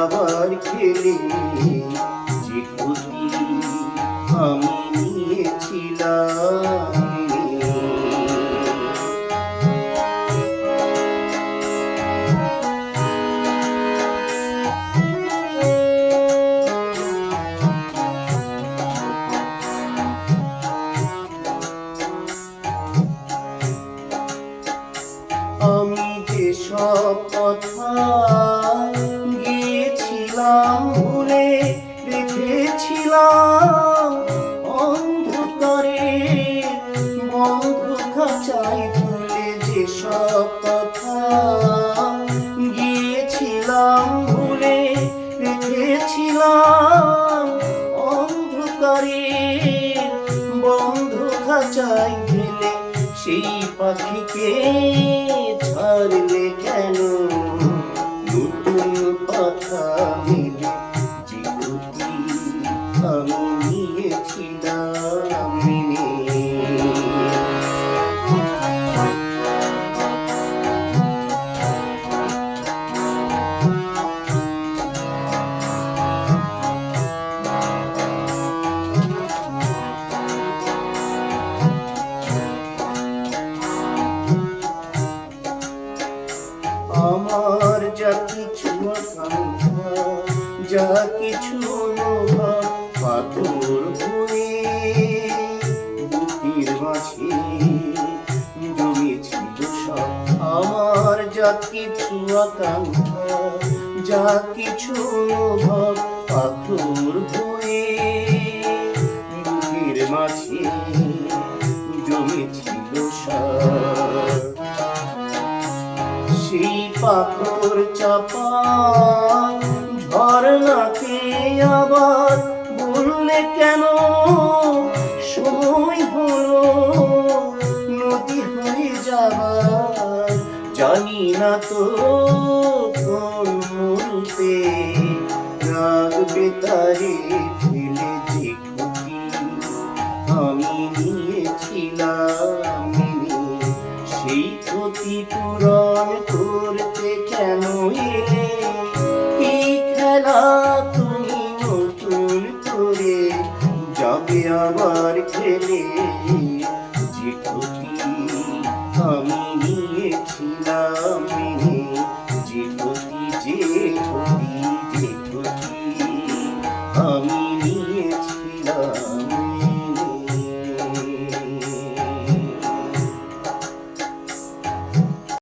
আবার খেলে। যে ক্ষতি আমি নিয়েছিলাম। আমি যে সব কথা বন্ধ খাঁচায় ভুলে যে সব কথা। গিয়েছিলাম ভুলে, রেখেছিলাম অন্ধকারে। বন্ধ ফেলে সেই পাখিকে ছাড়লে কেন? নতুন পাখা মিলে যে আমি নিয়েছিলাম। কিছু যা কিছু অনুভব পাথর হয়ে বুকের মাঝে জমেছিল সব। আমার যা কিছু আকাঙ্ক্ষা যা কিছু অনুভব পাথর হয়ে বুকের মাঝে জমেছিল সব। সেই পাথর চাপা ঝর্ণাকে আবার বললে কেন? সময় হলো, নদী হয়ে যাবার। জানি না তো কোন মুহূর্তে রাগবে তারে ক্ষতি পূরণ করতে কেন এলে? কি খেলা তুমি নতুন করে? যাবে আবার খেলে, যে আমি